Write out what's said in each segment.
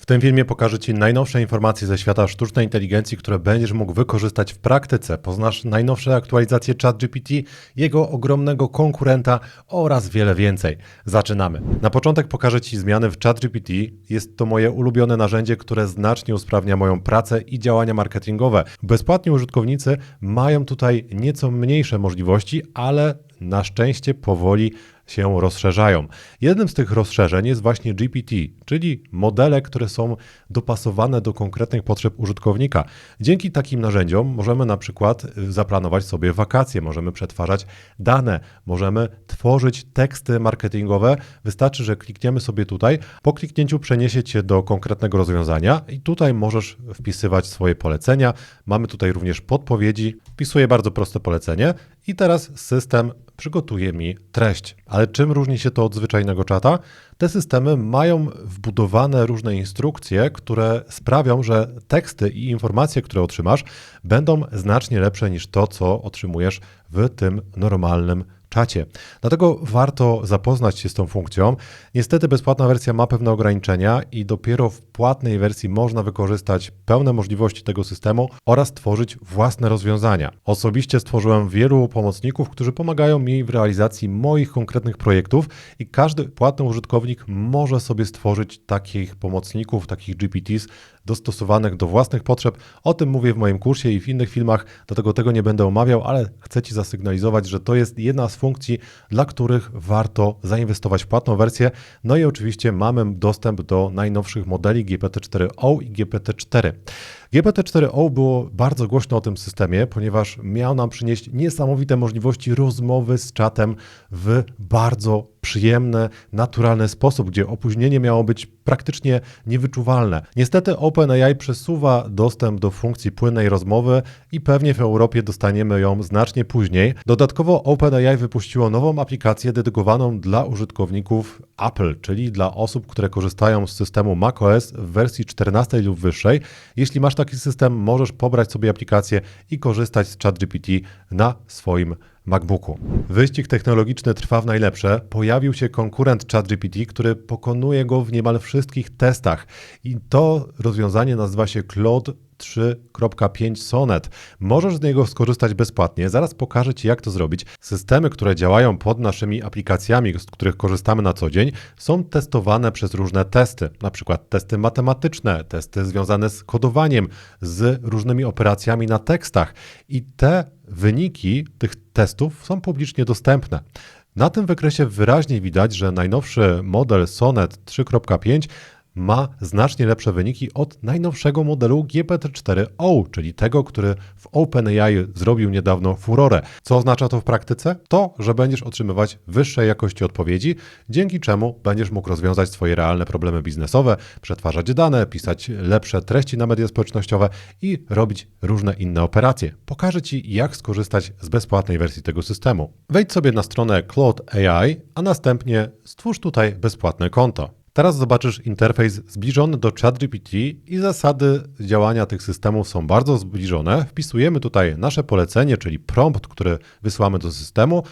W tym filmie pokażę Ci najnowsze informacje ze świata sztucznej inteligencji, które będziesz mógł wykorzystać w praktyce. Poznasz najnowsze aktualizacje ChatGPT, jego ogromnego konkurenta oraz wiele więcej. Zaczynamy. Na początek pokażę Ci zmiany w ChatGPT. Jest to moje ulubione narzędzie, które znacznie usprawnia moją pracę i działania marketingowe. Bezpłatni użytkownicy mają tutaj nieco mniejsze możliwości, ale na szczęście powoli się rozszerzają. Jednym z tych rozszerzeń jest właśnie GPT, czyli modele, które są dopasowane do konkretnych potrzeb użytkownika. Dzięki takim narzędziom możemy na przykład zaplanować sobie wakacje, możemy przetwarzać dane, możemy tworzyć teksty marketingowe. Wystarczy, że klikniemy sobie tutaj. Po kliknięciu przeniesie cię do konkretnego rozwiązania i tutaj możesz wpisywać swoje polecenia. Mamy tutaj również podpowiedzi. Wpisuję bardzo proste polecenie i teraz system przygotuje mi treść. Ale czym różni się to od zwyczajnego czata? Te systemy mają wbudowane różne instrukcje, które sprawią, że teksty i informacje, które otrzymasz, będą znacznie lepsze niż to, co otrzymujesz w tym normalnym. Dlatego warto zapoznać się z tą funkcją. Niestety bezpłatna wersja ma pewne ograniczenia i dopiero w płatnej wersji można wykorzystać pełne możliwości tego systemu oraz tworzyć własne rozwiązania. Osobiście stworzyłem wielu pomocników, którzy pomagają mi w realizacji moich konkretnych projektów i każdy płatny użytkownik może sobie stworzyć takich pomocników, takich GPTs dostosowanych do własnych potrzeb. O tym mówię w moim kursie i w innych filmach, dlatego tego nie będę omawiał, ale chcę Ci zasygnalizować, że to jest jedna z funkcji, dla których warto zainwestować w płatną wersję. No i oczywiście mamy dostęp do najnowszych modeli GPT-4o i GPT-4. GPT-4o było bardzo głośno o tym systemie, ponieważ miał nam przynieść niesamowite możliwości rozmowy z czatem w bardzo przyjemny, naturalny sposób, gdzie opóźnienie miało być praktycznie niewyczuwalne. Niestety OpenAI przesuwa dostęp do funkcji płynnej rozmowy i pewnie w Europie dostaniemy ją znacznie później. Dodatkowo OpenAI wypuściło nową aplikację dedykowaną dla użytkowników Apple, czyli dla osób, które korzystają z systemu macOS w wersji 14 lub wyższej. Jeśli masz taki system, możesz pobrać sobie aplikację i korzystać z ChatGPT na swoim MacBooku. Wyścig technologiczny trwa w najlepsze. Pojawił się konkurent ChatGPT, który pokonuje go w niemal wszystkich testach. I to rozwiązanie nazywa się Claude 3.5 Sonnet. Możesz z niego skorzystać bezpłatnie. Zaraz pokażę Ci, jak to zrobić. Systemy, które działają pod naszymi aplikacjami, z których korzystamy na co dzień, są testowane przez różne testy, na przykład testy matematyczne, testy związane z kodowaniem, z różnymi operacjami na tekstach. I te wyniki tych testów są publicznie dostępne. Na tym wykresie wyraźnie widać, że najnowszy model Sonnet 3.5 ma znacznie lepsze wyniki od najnowszego modelu GPT-4o, czyli tego, który w OpenAI zrobił niedawno furorę. Co oznacza to w praktyce? To, że będziesz otrzymywać wyższej jakości odpowiedzi, dzięki czemu będziesz mógł rozwiązać swoje realne problemy biznesowe, przetwarzać dane, pisać lepsze treści na media społecznościowe i robić różne inne operacje. Pokażę Ci, jak skorzystać z bezpłatnej wersji tego systemu. Wejdź sobie na stronę Claude AI, a następnie stwórz tutaj bezpłatne konto. Teraz zobaczysz interfejs zbliżony do ChatGPT i zasady działania tych systemów są bardzo zbliżone. Wpisujemy tutaj nasze polecenie, czyli prompt, który wysłamy do systemu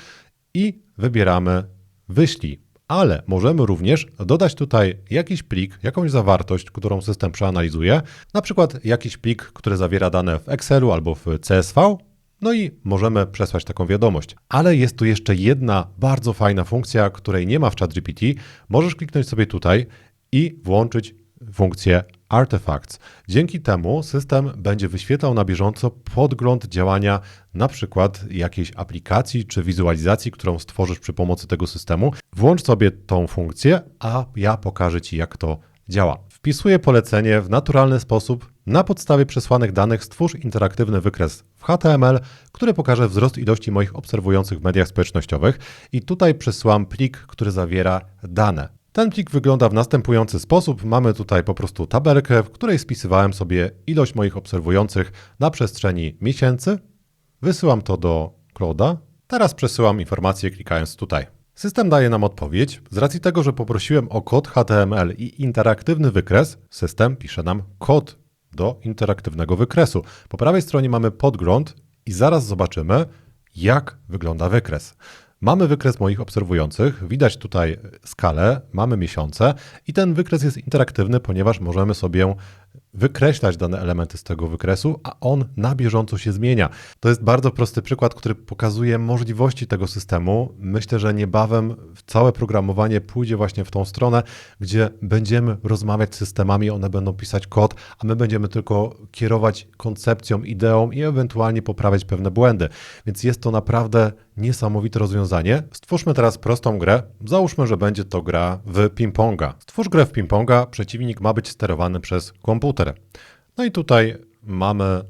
i wybieramy wyślij. Ale możemy również dodać tutaj jakiś plik, jakąś zawartość, którą system przeanalizuje, na przykład jakiś plik, który zawiera dane w Excelu albo w CSV, no i możemy przesłać taką wiadomość. Ale jest tu jeszcze jedna bardzo fajna funkcja, której nie ma w ChatGPT. Możesz kliknąć sobie tutaj i włączyć funkcję Artifacts. Dzięki temu system będzie wyświetlał na bieżąco podgląd działania na przykład jakiejś aplikacji czy wizualizacji, którą stworzysz przy pomocy tego systemu. Włącz sobie tą funkcję, a ja pokażę Ci, jak to działa. Wpisuję polecenie w naturalny sposób. Na podstawie przesłanych danych stwórz interaktywny wykres w HTML, który pokaże wzrost ilości moich obserwujących w mediach społecznościowych i tutaj przesyłam plik, który zawiera dane. Ten plik wygląda w następujący sposób. Mamy tutaj po prostu tabelkę, w której spisywałem sobie ilość moich obserwujących na przestrzeni miesięcy. Wysyłam to do Claude'a. Teraz przesyłam informację klikając tutaj. System daje nam odpowiedź. Z racji tego, że poprosiłem o kod HTML i interaktywny wykres, system pisze nam kod do interaktywnego wykresu. Po prawej stronie mamy podgląd i zaraz zobaczymy, jak wygląda wykres. Mamy wykres moich obserwujących, widać tutaj skalę, mamy miesiące i ten wykres jest interaktywny, ponieważ możemy sobie wykreślać dane elementy z tego wykresu, a on na bieżąco się zmienia. To jest bardzo prosty przykład, który pokazuje możliwości tego systemu. Myślę, że niebawem całe programowanie pójdzie właśnie w tą stronę, gdzie będziemy rozmawiać z systemami, one będą pisać kod, a my będziemy tylko kierować koncepcją, ideą i ewentualnie poprawiać pewne błędy. Więc jest to naprawdę niesamowite rozwiązanie. Stwórzmy teraz prostą grę. Załóżmy, że będzie to gra w ping-ponga. Stwórz grę w ping-ponga, przeciwnik ma być sterowany przez komputer. No i tutaj mamy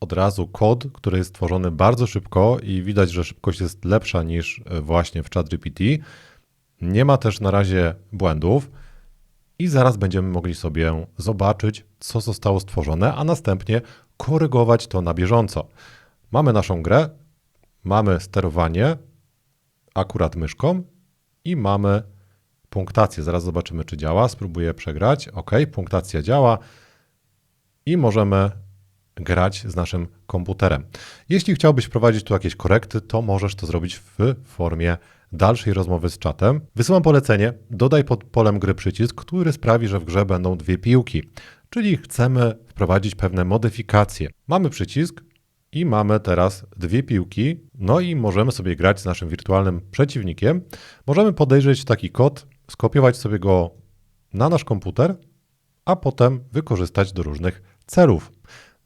od razu kod, który jest tworzony bardzo szybko i widać, że szybkość jest lepsza niż właśnie w ChatGPT. Nie ma też na razie błędów i zaraz będziemy mogli sobie zobaczyć, co zostało stworzone, a następnie korygować to na bieżąco. Mamy naszą grę, mamy sterowanie akurat myszką i mamy punktację. Zaraz zobaczymy, czy działa. Spróbuję przegrać. OK, punktacja działa i możemy grać z naszym komputerem. Jeśli chciałbyś prowadzić tu jakieś korekty, to możesz to zrobić w formie dalszej rozmowy z czatem. Wysyłam polecenie, dodaj pod polem gry przycisk, który sprawi, że w grze będą dwie piłki, czyli chcemy wprowadzić pewne modyfikacje. Mamy przycisk, i mamy teraz dwie piłki, no i możemy sobie grać z naszym wirtualnym przeciwnikiem. Możemy podejrzeć taki kod, skopiować sobie go na nasz komputer, a potem wykorzystać do różnych celów.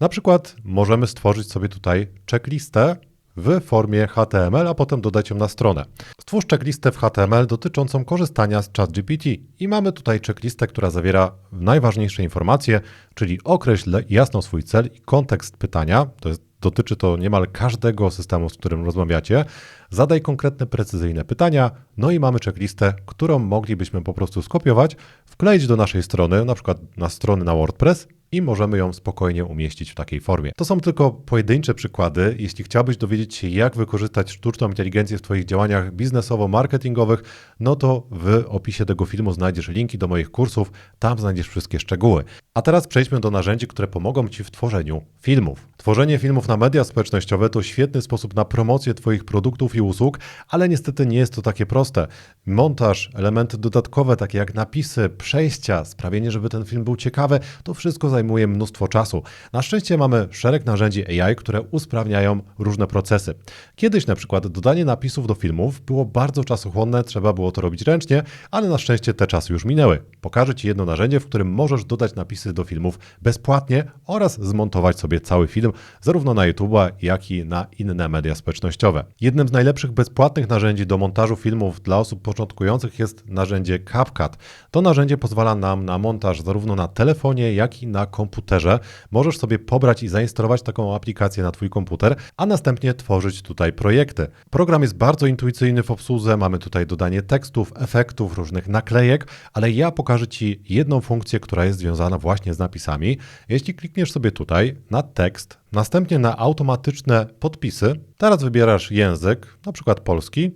Na przykład możemy stworzyć sobie tutaj checklistę w formie HTML, a potem dodać ją na stronę. Stwórz checklistę w HTML dotyczącą korzystania z ChatGPT i mamy tutaj checklistę, która zawiera najważniejsze informacje, czyli określ jasno swój cel i kontekst pytania, to jest dotyczy to niemal każdego systemu, z którym rozmawiacie. Zadaj konkretne, precyzyjne pytania, no i mamy checklistę, którą moglibyśmy po prostu skopiować, wkleić do naszej strony, na przykład na strony na WordPress i możemy ją spokojnie umieścić w takiej formie. To są tylko pojedyncze przykłady. Jeśli chciałbyś dowiedzieć się, jak wykorzystać sztuczną inteligencję w Twoich działaniach biznesowo-marketingowych, no to w opisie tego filmu znajdziesz linki do moich kursów, tam znajdziesz wszystkie szczegóły. A teraz przejdźmy do narzędzi, które pomogą Ci w tworzeniu filmów. Tworzenie filmów na media społecznościowe to świetny sposób na promocję Twoich produktów i usług, ale niestety nie jest to takie proste. Montaż, elementy dodatkowe, takie jak napisy, przejścia, sprawienie, żeby ten film był ciekawy, to wszystko zajmuje mnóstwo czasu. Na szczęście mamy szereg narzędzi AI, które usprawniają różne procesy. Kiedyś na przykład dodanie napisów do filmów było bardzo czasochłonne, trzeba było to robić ręcznie, ale na szczęście te czasy już minęły. Pokażę Ci jedno narzędzie, w którym możesz dodać napisy do filmów bezpłatnie oraz zmontować sobie cały film, zarówno na YouTube, jak i na inne media społecznościowe. Jednym z najlepszych bezpłatnych narzędzi do montażu filmów dla osób początkujących jest narzędzie CapCut. To narzędzie pozwala nam na montaż zarówno na telefonie, jak i na komputerze. Możesz sobie pobrać i zainstalować taką aplikację na Twój komputer, a następnie tworzyć tutaj projekty. Program jest bardzo intuicyjny w obsłudze, mamy tutaj dodanie tekstów, efektów, różnych naklejek, ale ja pokażę Ci jedną funkcję, która jest związana właśnie z napisami. Jeśli klikniesz sobie tutaj na tekst, następnie na automatyczne podpisy, teraz wybierasz język, na przykład polski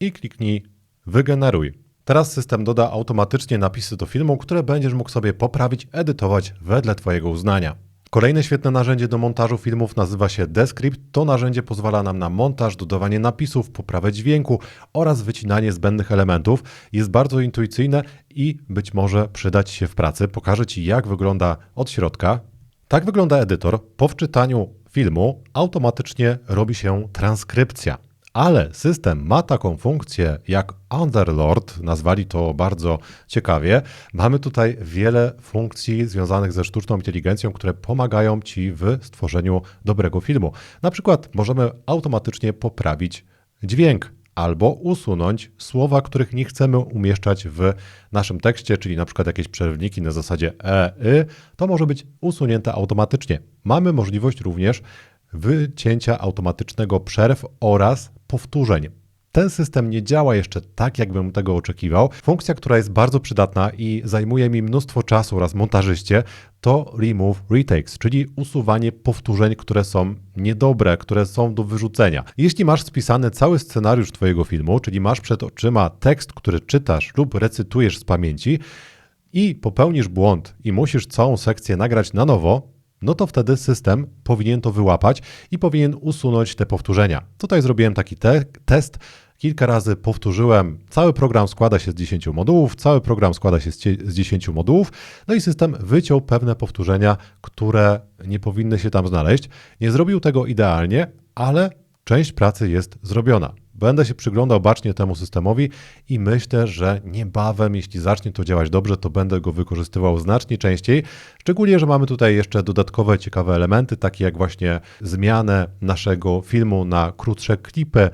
i kliknij wygeneruj. Teraz system doda automatycznie napisy do filmu, które będziesz mógł sobie poprawić, edytować wedle Twojego uznania. Kolejne świetne narzędzie do montażu filmów nazywa się Descript. To narzędzie pozwala nam na montaż, dodawanie napisów, poprawę dźwięku oraz wycinanie zbędnych elementów. Jest bardzo intuicyjne i być może przydać się w pracy. Pokażę Ci, jak wygląda od środka. Tak wygląda edytor. Po wczytaniu filmu automatycznie robi się transkrypcja. Ale system ma taką funkcję jak Underlord, nazwali to bardzo ciekawie. Mamy tutaj wiele funkcji związanych ze sztuczną inteligencją, które pomagają Ci w stworzeniu dobrego filmu. Na przykład możemy automatycznie poprawić dźwięk albo usunąć słowa, których nie chcemy umieszczać w naszym tekście, czyli na przykład jakieś przerwniki na zasadzie e, y, to może być usunięte automatycznie. Mamy możliwość również wycięcia automatycznego przerw oraz powtórzeń. Ten system nie działa jeszcze tak, jakbym tego oczekiwał. Funkcja, która jest bardzo przydatna i zajmuje mi mnóstwo czasu oraz montażyście, to remove retakes, czyli usuwanie powtórzeń, które są niedobre, które są do wyrzucenia. Jeśli masz spisany cały scenariusz Twojego filmu, czyli masz przed oczyma tekst, który czytasz lub recytujesz z pamięci i popełnisz błąd i musisz całą sekcję nagrać na nowo, no to wtedy system powinien to wyłapać i powinien usunąć te powtórzenia. Tutaj zrobiłem taki te test, kilka razy powtórzyłem. Cały program składa się z 10 modułów, cały program składa się z cie- z 10 modułów, no i system wyciął pewne powtórzenia, które nie powinny się tam znaleźć. Nie zrobił tego idealnie, ale część pracy jest zrobiona. Będę się przyglądał bacznie temu systemowi i myślę, że niebawem, jeśli zacznie to działać dobrze, to będę go wykorzystywał znacznie częściej. Szczególnie, że mamy tutaj jeszcze dodatkowe ciekawe elementy, takie jak właśnie zmianę naszego filmu na krótsze klipy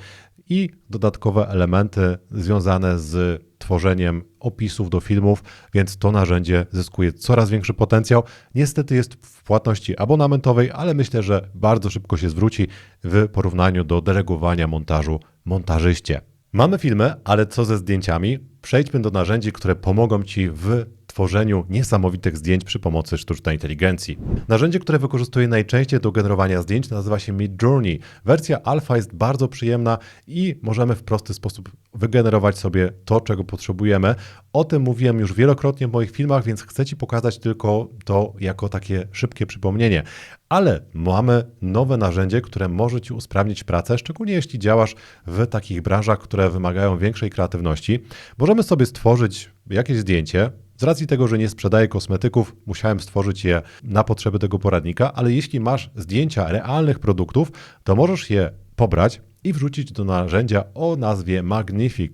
i dodatkowe elementy związane z tworzeniem opisów do filmów, więc to narzędzie zyskuje coraz większy potencjał. Niestety jest w płatności abonamentowej, ale myślę, że bardzo szybko się zwróci w porównaniu do delegowania montażu montażyście. Mamy filmy, ale co ze zdjęciami? Przejdźmy do narzędzi, które pomogą Ci w tworzeniu niesamowitych zdjęć przy pomocy sztucznej inteligencji. Narzędzie, które wykorzystuję najczęściej do generowania zdjęć nazywa się Midjourney. Wersja alfa jest bardzo przyjemna i możemy w prosty sposób wygenerować sobie to, czego potrzebujemy. O tym mówiłem już wielokrotnie w moich filmach, więc chcę Ci pokazać tylko to jako takie szybkie przypomnienie. Ale mamy nowe narzędzie, które może Ci usprawnić pracę, szczególnie jeśli działasz w takich branżach, które wymagają większej kreatywności. Możemy sobie stworzyć jakieś zdjęcie, z racji tego, że nie sprzedaję kosmetyków, musiałem stworzyć je na potrzeby tego poradnika, ale jeśli masz zdjęcia realnych produktów, to możesz je pobrać i wrzucić do narzędzia o nazwie Magnific.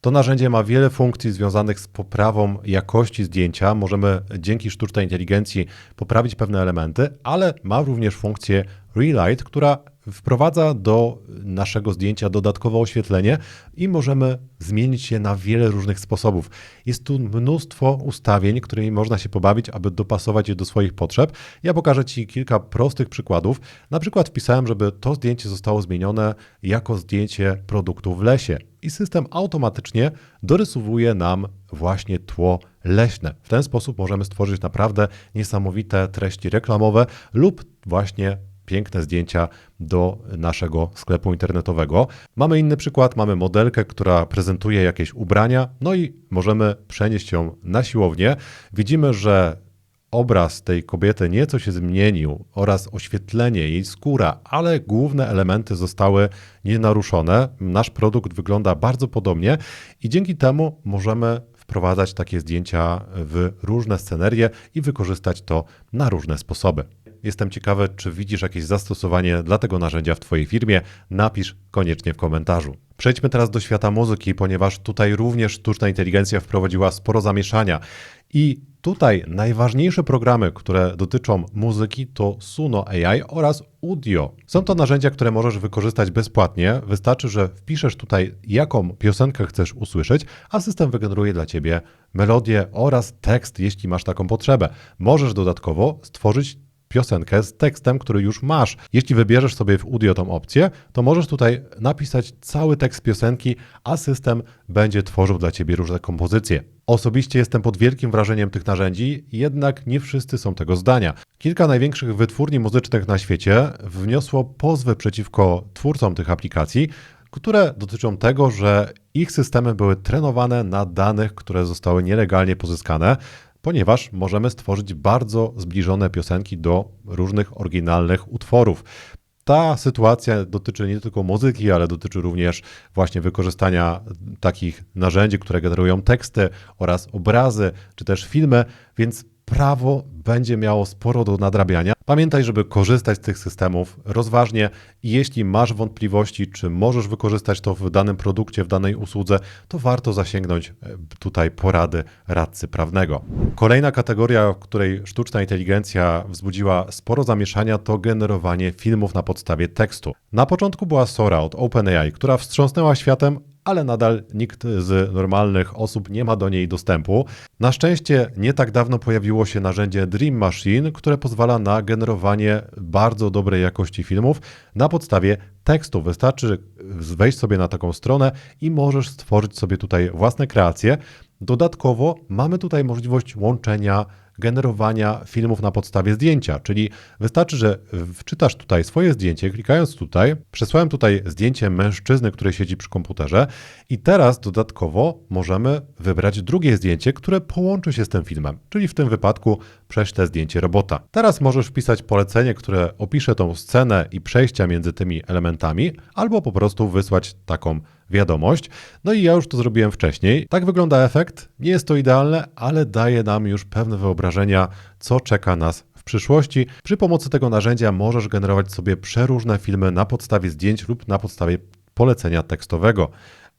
To narzędzie ma wiele funkcji związanych z poprawą jakości zdjęcia. Możemy dzięki sztucznej inteligencji poprawić pewne elementy, ale ma również funkcję Relight, która wprowadza do naszego zdjęcia dodatkowe oświetlenie i możemy zmienić je na wiele różnych sposobów. Jest tu mnóstwo ustawień, którymi można się pobawić, aby dopasować je do swoich potrzeb. Ja pokażę Ci kilka prostych przykładów. Na przykład wpisałem, żeby to zdjęcie zostało zmienione jako zdjęcie produktu w lesie i system automatycznie dorysowuje nam właśnie tło leśne. W ten sposób możemy stworzyć naprawdę niesamowite treści reklamowe lub właśnie piękne zdjęcia do naszego sklepu internetowego. Mamy inny przykład, mamy modelkę, która prezentuje jakieś ubrania, no i możemy przenieść ją na siłownię. Widzimy, że obraz tej kobiety nieco się zmienił oraz oświetlenie, jej skóra, ale główne elementy zostały nienaruszone. Nasz produkt wygląda bardzo podobnie i dzięki temu możemy wprowadzać takie zdjęcia w różne scenerie i wykorzystać to na różne sposoby. Jestem ciekawy, czy widzisz jakieś zastosowanie dla tego narzędzia w Twojej firmie. Napisz koniecznie w komentarzu. Przejdźmy teraz do świata muzyki, ponieważ tutaj również sztuczna inteligencja wprowadziła sporo zamieszania. I tutaj najważniejsze programy, które dotyczą muzyki to Suno AI oraz Udio. Są to narzędzia, które możesz wykorzystać bezpłatnie. Wystarczy, że wpiszesz tutaj, jaką piosenkę chcesz usłyszeć, a system wygeneruje dla Ciebie melodię oraz tekst, jeśli masz taką potrzebę. Możesz dodatkowo stworzyć piosenkę z tekstem, który już masz. Jeśli wybierzesz sobie w Udio tą opcję, to możesz tutaj napisać cały tekst piosenki, a system będzie tworzył dla Ciebie różne kompozycje. Osobiście jestem pod wielkim wrażeniem tych narzędzi, jednak nie wszyscy są tego zdania. Kilka największych wytwórni muzycznych na świecie wniosło pozwy przeciwko twórcom tych aplikacji, które dotyczą tego, że ich systemy były trenowane na danych, które zostały nielegalnie pozyskane ponieważ możemy stworzyć bardzo zbliżone piosenki do różnych oryginalnych utworów. Ta sytuacja dotyczy nie tylko muzyki, ale dotyczy również właśnie wykorzystania takich narzędzi, które generują teksty oraz obrazy, czy też filmy, więc prawo będzie miało sporo do nadrabiania. Pamiętaj, żeby korzystać z tych systemów rozważnie i jeśli masz wątpliwości, czy możesz wykorzystać to w danym produkcie, w danej usłudze, to warto zasięgnąć e, tutaj porady radcy prawnego. Kolejna kategoria, w której sztuczna inteligencja wzbudziła sporo zamieszania, to generowanie filmów na podstawie tekstu. Na początku była Sora od OpenAI, która wstrząsnęła światem, ale nadal nikt z normalnych osób nie ma do niej dostępu. Na szczęście nie tak dawno pojawiło się narzędzie Dream Machine, które pozwala na generowanie bardzo dobrej jakości filmów na podstawie tekstu. Wystarczy wejść sobie na taką stronę i możesz stworzyć sobie tutaj własne kreacje. Dodatkowo mamy tutaj możliwość łączenia generowania filmów na podstawie zdjęcia, czyli wystarczy, że wczytasz tutaj swoje zdjęcie, klikając tutaj, przesłałem tutaj zdjęcie mężczyzny, który siedzi przy komputerze i teraz dodatkowo możemy wybrać drugie zdjęcie, które połączy się z tym filmem, czyli w tym wypadku prześlę zdjęcie robota. Teraz możesz wpisać polecenie, które opisze tą scenę i przejścia między tymi elementami, albo po prostu wysłać taką wiadomość. No i ja już to zrobiłem wcześniej. Tak wygląda efekt. Nie jest to idealne, ale daje nam już pewne wyobrażenia, co czeka nas w przyszłości. Przy pomocy tego narzędzia możesz generować sobie przeróżne filmy na podstawie zdjęć lub na podstawie polecenia tekstowego.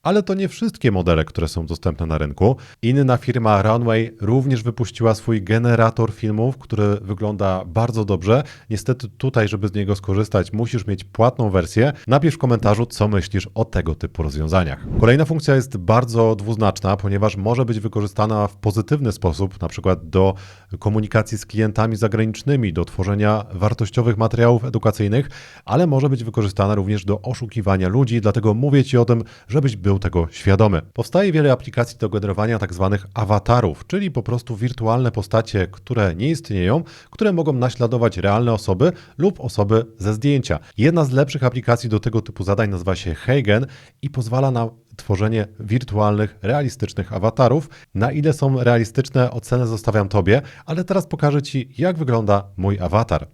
Ale to nie wszystkie modele, które są dostępne na rynku. Inna firma Runway również wypuściła swój generator filmów, który wygląda bardzo dobrze. Niestety tutaj, żeby z niego skorzystać, musisz mieć płatną wersję. Napisz w komentarzu, co myślisz o tego typu rozwiązaniach. Kolejna funkcja jest bardzo dwuznaczna, ponieważ może być wykorzystana w pozytywny sposób, na przykład do komunikacji z klientami zagranicznymi, do tworzenia wartościowych materiałów edukacyjnych, ale może być wykorzystana również do oszukiwania ludzi, dlatego mówię Ci o tym, żebyś był tego świadomy. Powstaje wiele aplikacji do generowania tak zwanych awatarów, czyli po prostu wirtualne postacie, które nie istnieją, które mogą naśladować realne osoby lub osoby ze zdjęcia. Jedna z lepszych aplikacji do tego typu zadań nazywa się Heigen i pozwala na tworzenie wirtualnych, realistycznych awatarów. Na ile są realistyczne, ocenę zostawiam Tobie, ale teraz pokażę Ci, jak wygląda mój awatar.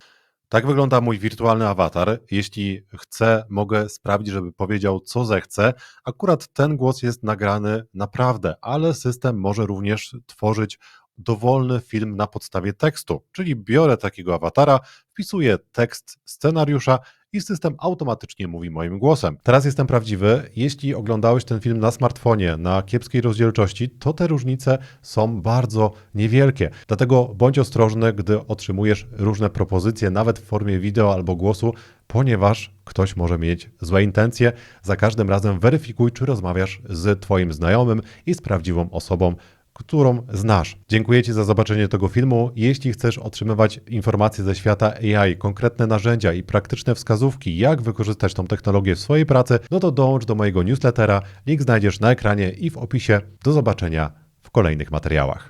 Tak wygląda mój wirtualny awatar. Jeśli chcę, mogę sprawdzić, żeby powiedział, co zechcę. Akurat ten głos jest nagrany naprawdę, ale system może również tworzyć dowolny film na podstawie tekstu. Czyli biorę takiego awatara, wpisuję tekst scenariusza i system automatycznie mówi moim głosem. Teraz jestem prawdziwy. Jeśli oglądałeś ten film na smartfonie, na kiepskiej rozdzielczości, to te różnice są bardzo niewielkie. Dlatego bądź ostrożny, gdy otrzymujesz różne propozycje, nawet w formie wideo albo głosu, ponieważ ktoś może mieć złe intencje. Za każdym razem weryfikuj, czy rozmawiasz z Twoim znajomym i z prawdziwą osobą, którą znasz. Dziękuję Ci za zobaczenie tego filmu. Jeśli chcesz otrzymywać informacje ze świata AI, konkretne narzędzia i praktyczne wskazówki, jak wykorzystać tą technologię w swojej pracy, no to dołącz do mojego newslettera. Link znajdziesz na ekranie i w opisie. Do zobaczenia w kolejnych materiałach.